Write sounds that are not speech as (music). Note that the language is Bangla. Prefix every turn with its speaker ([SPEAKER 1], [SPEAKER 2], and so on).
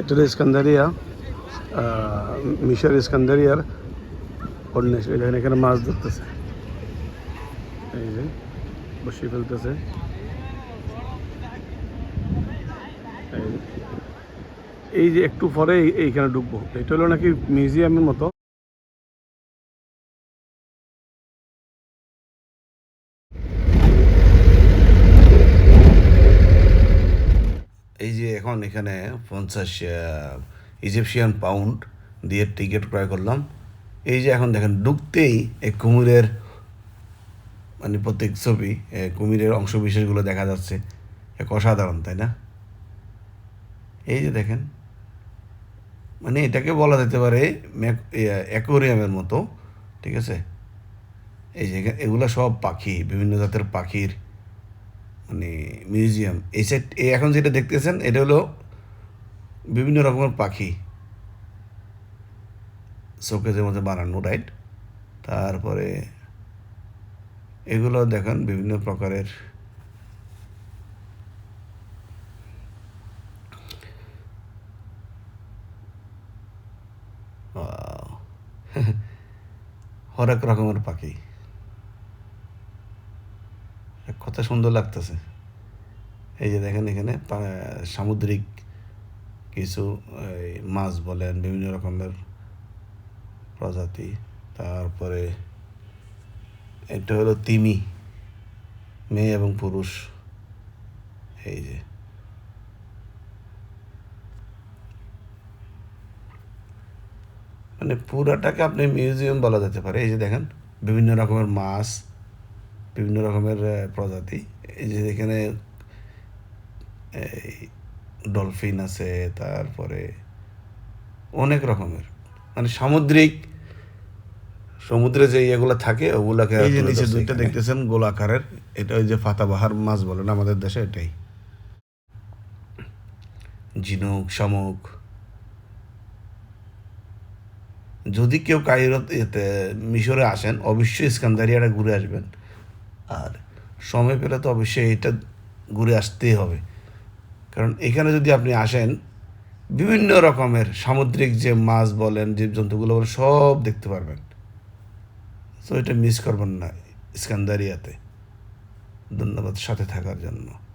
[SPEAKER 1] এটা ইস্কান্দারিয়া মিশর ইস্কান্দারিয়ার কর্নেশ এখানে এখানে মাছ ধরতেছে। এই যে, বসিয়ে ফেলতেছে। এই যে। একটু পরে এইখানে ঢুকবো। এটা হলো নাকি মিউজিয়ামের মতো
[SPEAKER 2] এই যে এখন এখানে পঞ্চাশ ইজিপশিয়ান পাউন্ড দিয়ে টিকিট ক্রয় করলাম। এই যে এখন দেখেন, ঢুকতেই এই কুমিরের মানে প্রত্যেক ছবি কুমিরের অংশ বিশেষগুলো দেখা যাচ্ছে। এক অসাধারণ, তাই না? এই যে দেখেন মানে এটাকে বলা যেতে পারে অ্যাকোরিয়ামের মতো, ঠিক আছে? এই যে এগুলো সব পাখি, বিভিন্ন জাতের পাখির মানে মিউজিয়াম। এই এই এখন যেটা দেখতেছেন, এটা হলো বিভিন্ন রকমের পাখি। শোকেজের মধ্যে বানানো রাইট তারপরে এগুলো দেখেন, বিভিন্ন প্রকারের. (laughs) হরেক রকমের পাখি। কত সুন্দর লাগতেছে। এই যে দেখেন এখানে সামুদ্রিক কিছু মাছ বলেন, বিভিন্ন রকমের প্রজাতি। তারপরে এটা হলো তিমি, মেয়ে এবং পুরুষ। এই যে। মানে পুরাটাকে আপনি মিউজিয়াম বলা যেতে পারে। এই যে দেখেন, বিভিন্ন রকমের মাছ বিভিন্ন রকমের প্রজাতি। এই যে এখানে এই ডলফিন আছে তারপরে অনেক রকমের। মানে সামুদ্রিক সমুদ্রে যে ইয়েগুলো থাকে ওগুলাকে
[SPEAKER 1] এই যে নিচে দুইটা। দেখতেছেন গোলাকারের। এটা ওই যে ফাতাবাহার মাছ বলেন আমাদের দেশে এটাই।
[SPEAKER 2] ঝিনুক শামুক। যদি কেউ কাইরোত এতে মিশরে আসেন অবশ্যই ইস্কান্দারিয়াটা ঘুরে আসবেন। আর সময় পেলে তো অবশ্যই এটা ঘুরে আসতেই হবে। কারণ এখানে যদি আপনি আসেন, বিভিন্ন রকমের সামুদ্রিক যে মাছ বলেন, জীবজন্তুগুলো বলেন, সব দেখতে পারবেন। তো এটা মিস করবেন না, ইস্কান্দারিয়াতে। ধন্যবাদ সাথে থাকার জন্য।